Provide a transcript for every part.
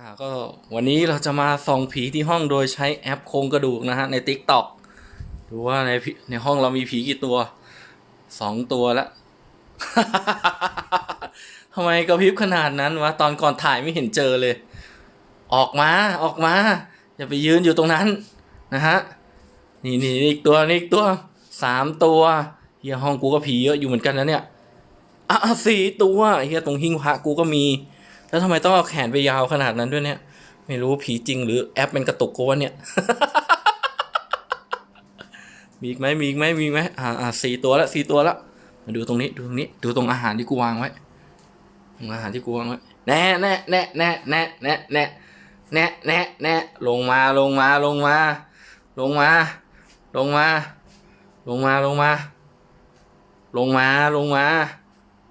อ่าก็วันนี้เราจะมาส่องผีที่ห้องโดยใช้แอปโครงกระดูกนะฮะใน t ิ k t o k ดูว่าในในห้องเรามีผีกี่ตัวสองตัวแล้วทำไมกระพริบขนาดนั้นวะตอนก่อนถ่ายไม่เห็นเจอเลย ออกมาออกมา อย่าไปยืนอยู่ตรงนั้นนะฮะนี่นี่นี่อีกตัวนี่อีกตัวสามตัวเฮียห้องกูก็ผีเยอะอยู่เหมือนกันนะเนี่ยอะสี่ตัวเฮียตรงหิ้งพระกูก็มี แล้วทำไมต้องเอาแขนไปยาวขนาดนั้นด้วยเนี่ย ไม่รู้ผีจริงหรือแอปเป็นกระตุกกูวะเนี่ย มีอีกไหมมีอีกไหมมีอีกไหมอ่าอ่าสี่ตัวละสี่ตัวละมาดูตรงนี้ดูตรงนี้ดูตรงอาหารที่กูวางไว้ตรงอาหารที่กูวางไว้แน่แน่แน่แน่แน่แน่แน่แน่แน่แน่ลงมาลงมาลงมา ลงมา ลงมา ลงมาลงมา ลงมาลงมา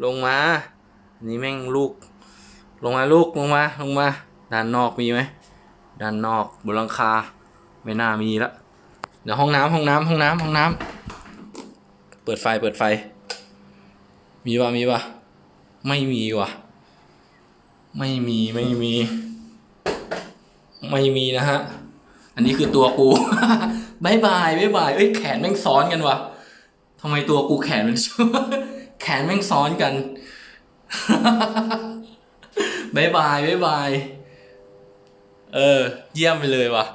ลงมา นี่แม่งลูก ลงมาลูกลงมาลงมาด้านนอกมีไหมด้านนอกบนหลังคาไม่น่ามีละเดี๋ยวห้องน้ำห้องน้ำห้องน้ำห้องน้ำเปิดไฟเปิดไฟ มีวะมีวะไม่มีวะไม่มีไม่มี ไม่มีนะฮะอันนี้คือตัวกูบายบายบายบายเอ้ยแขนแม่งซ้อนกันวะทำไมตัวกูแขนมันแขนแม่งซ้อนกัน บายบายบายบาย เออ เยี่ยมไปเลยว่ะ